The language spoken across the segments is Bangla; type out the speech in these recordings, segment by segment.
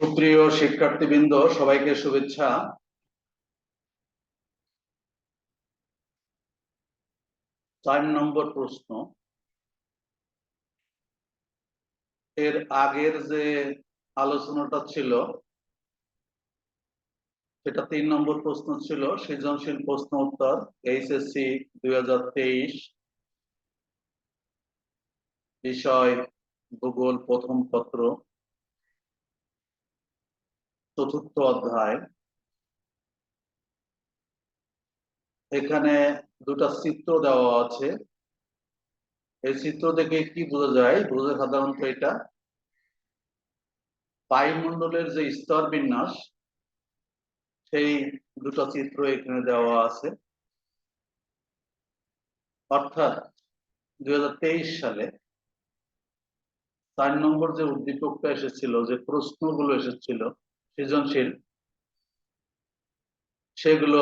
সুপ্রিয় শিক্ষার্থীবৃন্দ, সবাইকে শুভেচ্ছা। চার নম্বর প্রশ্ন। এর আগের যে আলোচনাটা ছিল, সেটা তিন নম্বর প্রশ্ন ছিল, সৃজনশীল প্রশ্ন উত্তর, এইচএসসি দুই হাজার তেইশ। বিষয়, ভূগোল প্রথম পত্র। চতুর্থ অধ্যায়। এখানে দুটা চিত্র দেওয়া আছে। এই চিত্র দেখে কি বোঝা যায়? বোঝা সাধারণত এটা, বায়ুমণ্ডলের যে স্তর বিন্যাস, সেই দুটো চিত্র এখানে দেওয়া আছে। অর্থাৎ দুই হাজার তেইশ সালে চার নম্বর যে উদ্দীপকটা এসেছিল, যে প্রশ্নগুলো এসেছিল সৃজনশীল। সেগুলো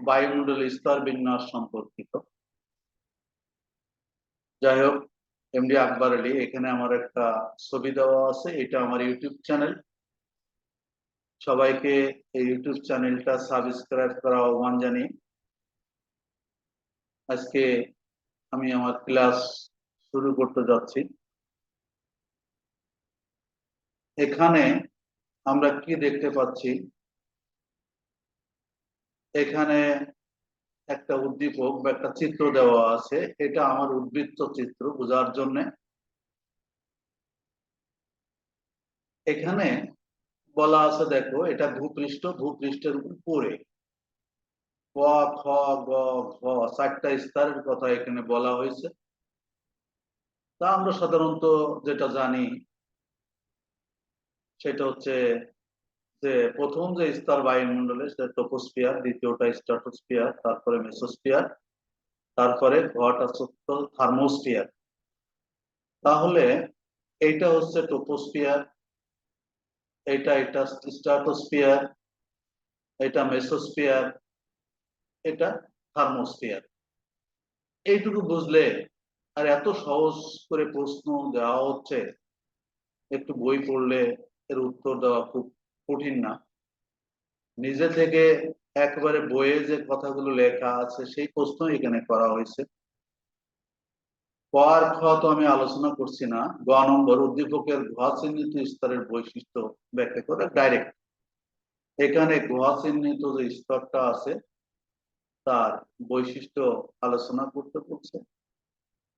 বায়ুমণ্ডলের স্তর বিন্যাস সম্পর্কিত। যাই হোক এমডি আকবর আলী, এখানে আমার একটা ছবি দেওয়া আছে, এটা আমার ইউটিউব চ্যানেল। সবাইকে এই ইউটিউব চ্যানেলটা সাবস্ক্রাইব করা আহ্বান জানি আজকে আমি আমার ক্লাস শুরু করতে যাচ্ছি। এখানে আমরা কি দেখতে পাচ্ছি? এখানে একটা উদ্দীপক বা একটা চিত্র দেওয়া আছে। এটা আমার উদ্বৃত্ত চিত্র বোঝার জন্য। এখানে বলা আছে, দেখো, এটা ভূপৃষ্ঠ, ভূপৃষ্ঠের উপরে ক, খ, গ, ঘ, চারটা স্তরের কথা এখানে বলা হয়েছে। তা আমরা সাধারণত যেটা জানি সেটা হচ্ছে যে প্রথম যে স্তর বায়ুমণ্ডলে সেটা টোপোস্ফিয়ার দ্বিতীয়টা স্ট্রাটোস্ফিয়ার তারপরে মেসোস্ফিয়ার, তারপরে ঘটা থার্মোস্ফিয়ার। তাহলে এইটা হচ্ছে টোপোস্ফিয়ার এটা এটা স্ট্রাটোস্ফিয়ার এটা মেসোস্ফিয়ার, এটা থার্মোস্ফিয়ার। এইটুকু বুঝলে আর এত সহজ করে প্রশ্ন দেওয়া হচ্ছে, একটু বই পড়লে এর উত্তর দেওয়া খুব কঠিন না। নিজে থেকে একবারে বইয়ে যে কথাগুলো লেখা আছে, সেই প্রশ্ন এখানে করা হয়েছে। পর খ তো আমি আলোচনা করছি না। গ নম্বর, উদ্দীপকের ঘ চিহ্নিত স্তরের বৈশিষ্ট্য ব্যাখ্যা করে ডাইরেক্ট এখানে ঘ চিহ্নিত যে স্তরটা আছে, তার বৈশিষ্ট্য আলোচনা করতে পড়ছে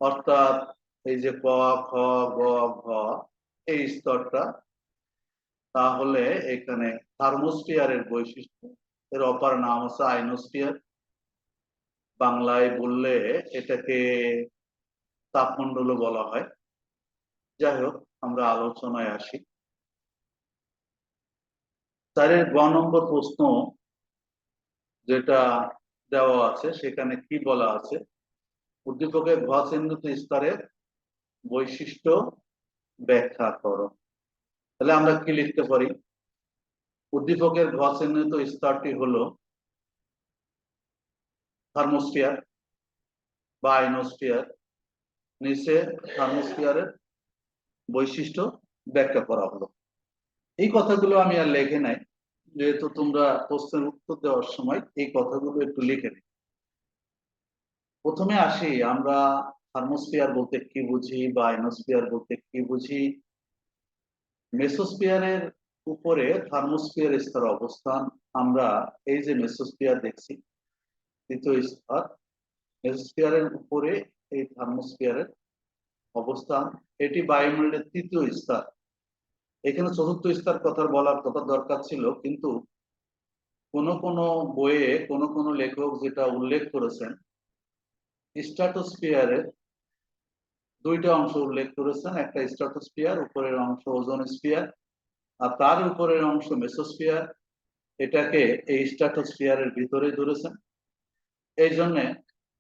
অর্থাৎ এই যে ক, খ, গ, ঘ, এই স্তরটা তাহলে এখানে থার্মোস্ফিয়ারের বৈশিষ্ট্য, এর অপার নাম হচ্ছে আইনোস্ফিয়ার। বাংলায় বললে এটাকে তাপমণ্ডলও বলা হয়। যাই হোক, আমরা আলোচনায় আসি। চারের গ নম্বর প্রশ্ন যেটা দেওয়া আছে, সেখানে কি বলা আছে? উদ্দীপকের ঘ স্তরের বৈশিষ্ট্য ব্যাখ্যা করো। তাহলে আমরা কি লিখতে পারি? উদ্দীপকের ঘ চিহ্নিত স্তরটি হলো থার্মোস্ফিয়ার বা আইনোস্ফিয়ার। নিচে থার্মোস্ফিয়ারের বৈশিষ্ট্য ব্যাখ্যা করা হলো। এই কথাগুলো আমি আর লেখে নাই। যেহেতু তোমরা প্রশ্নের উত্তর দেওয়ার সময় এই কথাগুলো একটু লিখে নিই প্রথমে আসি, আমরা থার্মোস্ফিয়ার বলতে কি বুঝি বা আইনোস্ফিয়ার বলতে কি বুঝি? মেসোস্ফিয়ারের উপরে থার্মোস্ফিয়ার স্তর অবস্থান, আমরা এই যে মেসোস্ফিয়ার দেখছি, দ্বিতীয় স্তর মেসোস্ফিয়ারের উপরে এই থার্মোস্ফিয়ারের অবস্থান, এটি বায়ুমণ্ডলের তৃতীয় স্তর। এখানে চতুর্থ স্তর কথা বলার কথা দরকার ছিল, কিন্তু কোন কোন বইয়ে কোন কোন লেখক যেটা উল্লেখ করেছেন স্ট্রাটোস্ফিয়ারের দুইটা অংশ উল্লেখ করেছেন, একটা স্ট্রাটোস্ফিয়ার উপরের অংশ ওজন স্ফিয়ার, আর তার উপরের অংশ মেসোস্ফিয়ার। এটাকে এই স্ট্রাটোস্ফিয়ারের ভিতরে ধরেছেন। এই জন্য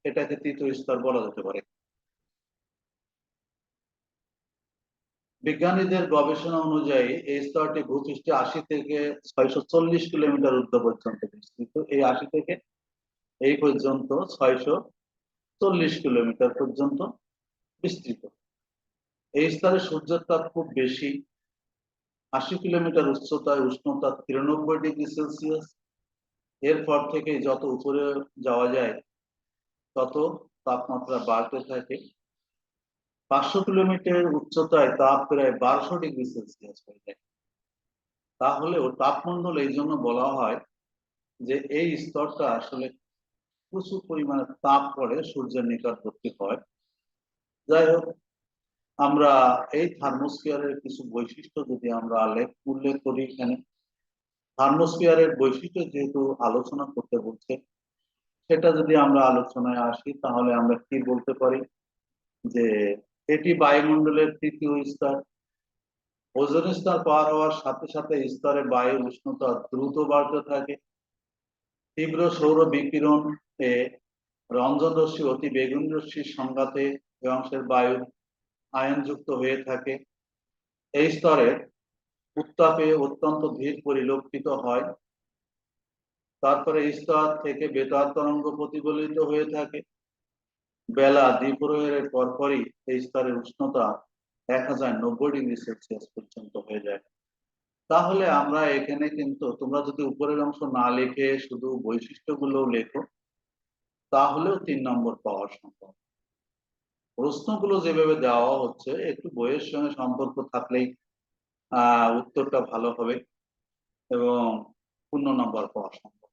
এটাকে তৃতীয় স্তর বলা যেতে পারে। বিজ্ঞানীদের গবেষণা অনুযায়ী এই স্তরটি ভূপৃষ্ঠে আশি থেকে ছয়শো চল্লিশ কিলোমিটার উত্তর পর্যন্ত বিস্তৃত। এই আশি থেকে এই পর্যন্ত ছয়শো চল্লিশ কিলোমিটার পর্যন্ত বিস্তৃত। এই স্তরে সূর্যের তাপ খুব বেশি, আশি কিলোমিটার উচ্চতায় উষ্ণতা তিরানব্বই ডিগ্রি সেলসিয়াস। এরপর থেকে যত উপরে যাওয়া যায়, তত তাপমাত্রা বাড়তে থাকে। পাঁচশো কিলোমিটার উচ্চতায় তাপ প্রায় বারোশো ডিগ্রি সেলসিয়াস হয়ে যায়। তাহলে ও তাপমণ্ডল এই জন্য বলা হয় যে এই স্তরটা আসলে প্রচুর পরিমাণে তাপ পড়ে সূর্যের নিকটবর্তী হয়। যাই হোক, আমরা এই থার্মোস্ফিয়ারের কিছু বৈশিষ্ট্য যদি আমরা উল্লেখ করি এখানে। থার্মোস্ফিয়ারের বৈশিষ্ট্য যেহেতু আলোচনা করতে বলছে, সেটা যদি আমরা আলোচনায় আসি, তাহলে আমরা কি বলতে পারি? যে এটি বায়ুমণ্ডলের তৃতীয় স্তর। ওজন স্তর পার হওয়ার সাথে সাথে স্তরে বায়ুর উষ্ণতা দ্রুত বাড়তে থাকে। তীব্র সৌর বিকিরণ এ রঞ্জন রশ্মি অতি বেগুন রশ্মির সংঘাতে এ অংশের বায়ুর আয়নযুক্ত হয়ে থাকে। এই স্তরে উত্তাপে অত্যন্ত ধীর পরিলক্ষিত হয়। তারপরে স্তর থেকে বেতার তরঙ্গ প্রতিফলিত হয়ে থাকে। বেলা দ্বিপ্রহরের পরপরই এই স্তরের উষ্ণতা এক হাজার নব্বই ডিগ্রি সেলসিয়াস পর্যন্ত হয়ে যায়। তাহলে আমরা এখানে কিন্তু, তোমরা যদি উপরের অংশ না লিখে শুধু বৈশিষ্ট্যগুলো লেখো, তাহলেও তিন নম্বর পাওয়া সম্ভব। প্রশ্নগুলো যেভাবে দেওয়া হচ্ছে, একটু বইয়ের সঙ্গে সম্পর্ক থাকলেই উত্তরটা ভালো হবে এবং পূর্ণ নম্বর পাওয়া সম্ভব।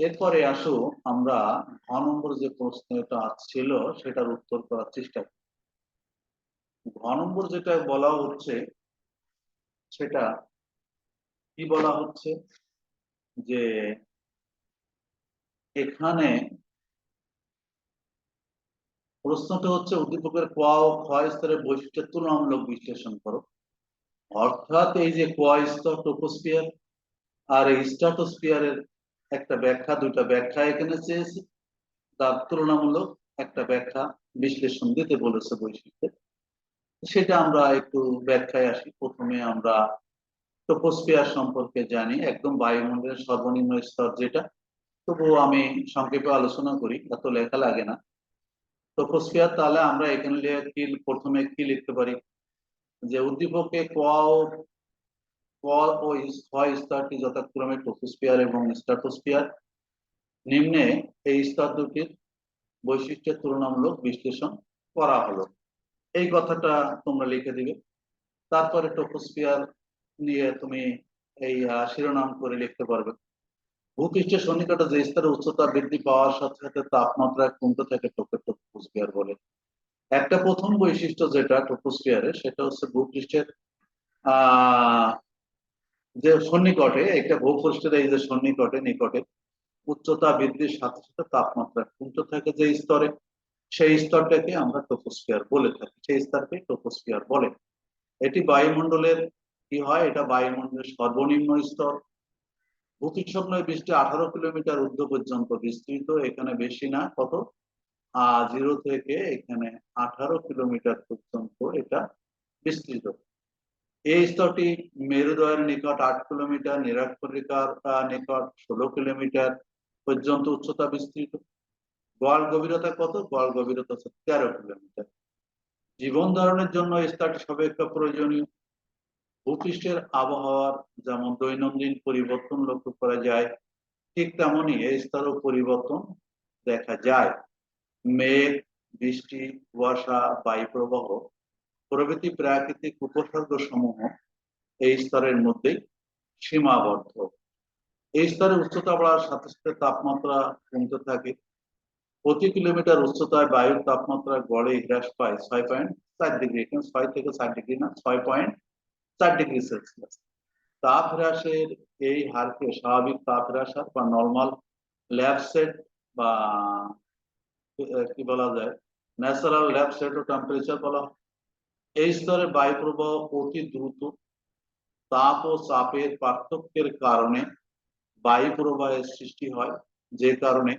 এরপরে আসো আমরা ঘ নম্বর যে প্রশ্নটা ছিল, সেটার উত্তর করার চেষ্টা করি। ঘ নম্বর যেটা বলা হচ্ছে, সেটা কি বলা হচ্ছে? যে এখানে প্রশ্নটা হচ্ছে উদ্দীপকের ক খ স্তরের বৈশিষ্ট্যের তুলনামূলক বিশ্লেষণ করো। অর্থাৎ এই যে ক স্তর টোপোস্ফিয়ার আর এই স্ট্রাটোস্ফিয়ারের একটা ব্যাখ্যা, দুইটা ব্যাখ্যা এখানে চেয়েছে। তার তুলনামূলক একটা ব্যাখ্যা বিশ্লেষণ দিতে বলেছে বৈশিষ্ট্যের সেটা আমরা একটু ব্যাখ্যায় আসি। প্রথমে আমরা টোপোস্ফিয়ার সম্পর্কে জানি, একদম বায়ুমণ্ডলের সর্বনিম্ন স্তর যেটা। তবুও আমি সংক্ষেপে আলোচনা করি, এত লেখা লাগে না। টোপোস্ফিয়ার তাহলে আমরা এখানে কি, প্রথমে কি লিখতে পারি? যে উদ্দীপকে স্তরটি যথাক্রমে এবং নিম্নে এই স্তর দুটির বৈশিষ্ট্যের তুলনামূলক বিশ্লেষণ করা হলো। এই কথাটা তোমরা লিখে দিবে। তারপরে টোপোস্ফিয়ার নিয়ে তুমি এই শিরোনাম করে লিখতে পারবে। ভূপৃষ্ঠের সন্নিকটে যে স্তরে উচ্চতা বৃদ্ধি পাওয়ার সাথে সাথে তাপমাত্রা কমতে থাকে টোপে টোপোস্ফিয়ার বলে। একটা প্রথম বৈশিষ্ট্য যেটা টোপোস্ফিয়ারের সেটা হচ্ছে ভূপৃষ্ঠের যে সন্নিকটে, একটা ভূপৃষ্ঠের এই যে সন্নিকটে, নিকটে উচ্চতা বৃদ্ধির সাথে সাথে তাপমাত্রা কমতে থাকে যে স্তরে, সেই স্তরটাকে আমরা টোপোস্ফিয়ার বলে থাকি। সেই স্তরকে টোপোস্ফিয়ার বলে। এটি বায়ুমণ্ডলের কি হয়? এটা বায়ুমণ্ডলের সর্বনিম্ন স্তর। ভূপৃষ্ঠগ্নয় বৃষ্টি আঠারো কিলোমিটার ঊর্ধ্ব পর্যন্ত বিস্তৃত, এখানে বেশি না, কত? জিরো থেকে এখানে আঠারো কিলোমিটার পর্যন্ত এটা বিস্তৃত। এই স্তরটি মেরুদয়ের নিকট আট কিলোমিটার, নিরাক্ষরিকার নিকট ষোলো কিলোমিটার পর্যন্ত উচ্চতা বিস্তৃত। গড় গভীরতা কত? গড় গভীরতা হচ্ছে তেরো কিলোমিটার। জীবন ধারণের জন্য স্তরটি সবাইকে প্রয়োজনীয়। ভূপৃষ্ঠের আবহাওয়ার যেমন দৈনন্দিন পরিবর্তন লক্ষ্য করা যায়, ঠিক তেমনই এই স্তরও পরিবর্তন দেখা যায়। মেঘ, বৃষ্টি, কুয়াশা বায়ু প্রবাহ প্রভৃতি প্রাকৃতিক উপসর্গ সমূহ এই স্তরের মধ্যেই সীমাবদ্ধ। এই স্তরে উচ্চতা বাড়ার সাথে সাথে তাপমাত্রা কমতে থাকে। প্রতি কিলোমিটার উচ্চতায় বায়ুর তাপমাত্রা গড়ে হ্রাস পায় ছয় পয়েন্ট চার ডিগ্রি এখানে ছয় থেকে চার ডিগ্রি না, ছয় পয়েন্ট চার ডিগ্রি সেলসিয়াস তাপ হ্রাসের এই হারকে স্বাভাবিক তাপ হ্রাস হার বা নর্মাল ল্যাব সেট বা কি বলা যায়? ন্যাচারাল ল্যাব সেট ও টেম্পারেচার বলা এই স্তরে বায়ু প্রবাহ অতি দ্রুত তাপ ও চাপের পার্থক্যের কারণে বায়ু প্রবাহের সৃষ্টি হয়, যে কারণে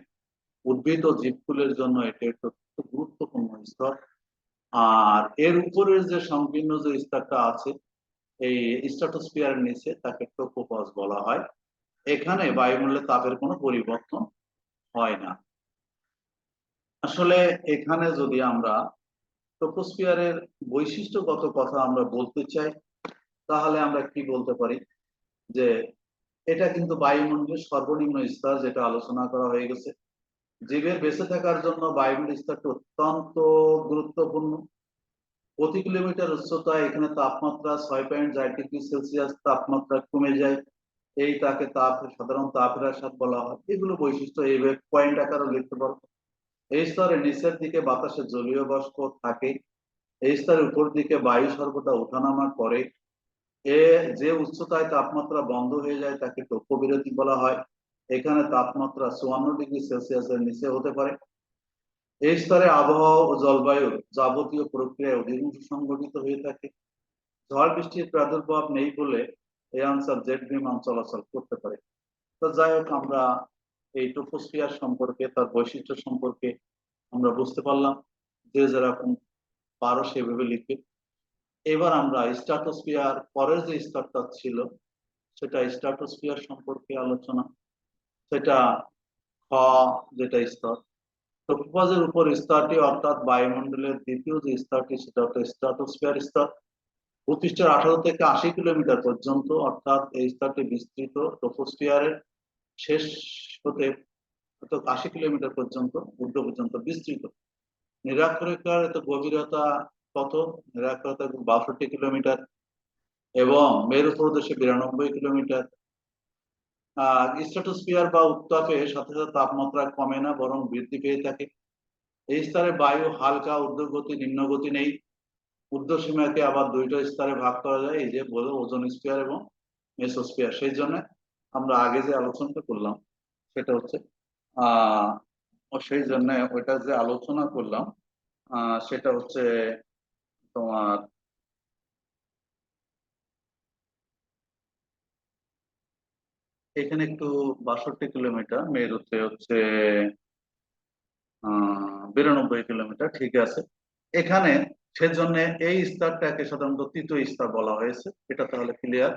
উদ্ভিদ ও জীবকুলের জন্য এটি একটা গুরুত্বপূর্ণ স্তর। আর এর উপরের যে সংকীর্ণ যে স্তরটা আছে এই স্ট্রাটোস্ফিয়ারের নিচে তাকে ট্রোপোপজ বলা হয়। এখানে বায়ুমণ্ডলের তাপের কোনো পরিবর্তন হয় না। আসলে এখানে যদি আমরা ট্রোপোস্ফিয়ারের বৈশিষ্ট্যগত কথা আমরা বলতে চাই, তাহলে আমরা কি বলতে পারি? যে এটা কিন্তু বায়ুমণ্ডলের সর্বনিম্ন স্তর যেটা আলোচনা করা হয়ে গেছে। জীবের বেঁচে থাকার জন্য বায়ুমণ্ডল স্তরটি অত্যন্ত গুরুত্বপূর্ণ। প্রতি কিলোমিটার উচ্চতায় এখানে তাপমাত্রা ছয় পয়েন্ট চার ডিগ্রি সেলসিয়াস তাপমাত্রা কমে যায়। এই তাকে তাপ, সাধারণ সাথে বলা হয়। এগুলো বৈশিষ্ট্য এইভাবে পয়েন্ট আকারে লিখতে পারব। এই স্তরে নিচের দিকে বাতাসে জলীয় বাষ্প থাকে। এই স্তরের উপর দিকে বায়ু সর্বদা ওঠানামা করে। এ যে উচ্চতায় তাপমাত্রা বন্ধ হয়ে যায় তাকে টক্ষ বিরতি বলা হয়। এখানে তাপমাত্রা চুয়ান্ন ডিগ্রি সেলসিয়াসের নিচে হতে পারে। এই স্তরে আবহাওয়া ও জলবায়ু যাবতীয় প্রক্রিয়া অধিকাংশ সংঘটিত হয়ে থাকে। ঝড় বৃষ্টির প্রাদুর্ভাব নেই বলে এই অঞ্চল জেট বিমান চলাচল করতে পারে। তো যাই হোক, আমরা এই টোপোস্ফিয়ার সম্পর্কে, তার বৈশিষ্ট্য সম্পর্কে আমরা বুঝতে পারলাম যে যেরকম পারো সেভাবে লিখবে। এবার আমরা স্ট্রাটোস্ফিয়ার পরের যে স্তরটা ছিল, সেটা স্ট্রাটোস্ফিয়ার সম্পর্কে আলোচনা। সেটা খ, যেটা স্তর। ট্রপোফাজের উপর স্তরটি অর্থাৎ বায়ুমণ্ডলের দ্বিতীয় যে স্তরটি, সেটা হচ্ছে স্ট্রাটোস্ফিয়ার স্তর। ভূপৃষ্ঠের আঠারো থেকে আশি কিলোমিটার পর্যন্ত, অর্থাৎ এই স্তরটি বিস্তৃত ট্রপোস্ফিয়ারের শেষ হতে অর্থাৎ আশি কিলোমিটার পর্যন্ত ঊর্ধ্ব পর্যন্ত বিস্তৃত। নিরাক্ষরিকার এত গভীরতা কত? নিরাক্ষরতা বাষট্টি কিলোমিটার এবং মেরু প্রদেশে বিরানব্বই কিলোমিটার। স্ট্রাটোস্ফিয়ার বা উত্তাপে সাথে সাথে তাপমাত্রা কমে না, বরং বৃদ্ধি পেয়ে থাকে। এই স্তরে বায়ু হালকা ঊর্ধ্বগতি নিম্নগতি নেই। ঊর্ধ্ব সীমাকে আবার দুইটা স্তরে ভাগ করা যায়, এই যে বলে ওজন স্পিয়ার এবং মেসোস্ফিয়ার। সেই জন্য আমরা আগে যে আলোচনাটা করলাম, সেটা হচ্ছে, আহ সেই জন্য ওইটা যে আলোচনা করলাম সেটা হচ্ছে তোমার এখানে একটু বাষট্টি কিলোমিটার, মেরুতে হচ্ছে বিরানব্বই কিলোমিটার, ঠিক আছে। এখানে সেজন্য এই স্তরটাকে সাধারণত তৃতীয় স্তর বলা হয়েছে, এটা তাহলে ক্লিয়ার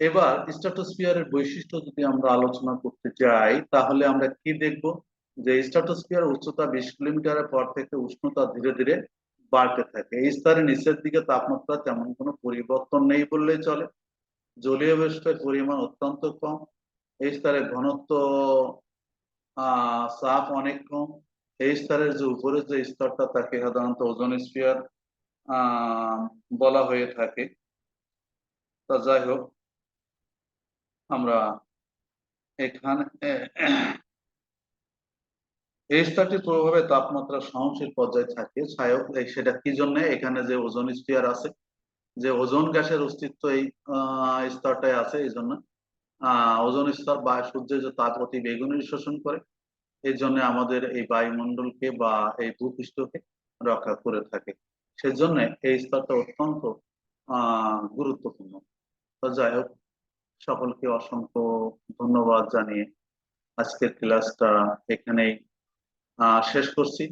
এবার স্ট্রাটোস্ফিয়ারের বৈশিষ্ট্য যদি আমরা আলোচনা করতে যাই, তাহলে আমরা কি দেখব? যে স্ট্রাটোস্ফিয়ার উচ্চতা বিশ কিলোমিটারের পর থেকে উষ্ণতা ধীরে ধীরে বাড়তে থাকে। এই স্তরের নিচের দিকে তাপমাত্রা তেমন কোনো পরিবর্তন নেই বললেই চলে। জলীয় বাষ্পের পরিমাণ অত্যন্ত কম। এই স্তরের ঘনত্ব চাপ অনেক কম। এই স্তরের যে উপরের যে স্তরটা, তাকে সাধারণত ওজন স্পিয়ার বলা হয়ে থাকে। তা যাই হোক, আমরা এখানে এই স্তরটির প্রভাবে তাপমাত্রা সহনশীল পর্যায়ে থাকে। সেটা কি জন্য? এখানে যে ওজন স্পিয়ার আছে যে ওজন গ্যাসের অস্তিত্ব এই স্তরটায় আছে এই জন্য ওজন স্তর বা সূর্যের যে তাপ অতি বেগুনি শোষণ করে এই জন্য আমাদের এই বায়ুমণ্ডলকে বা এই ভূপৃষ্ঠকে রক্ষা করে থাকে। সেজন্য এই স্তরটা অত্যন্ত গুরুত্বপূর্ণ। তো যাই হোক, সকলকে অসংখ্য ধন্যবাদ জানিয়ে আজকের ক্লাসটা এখানেই শেষ করছি।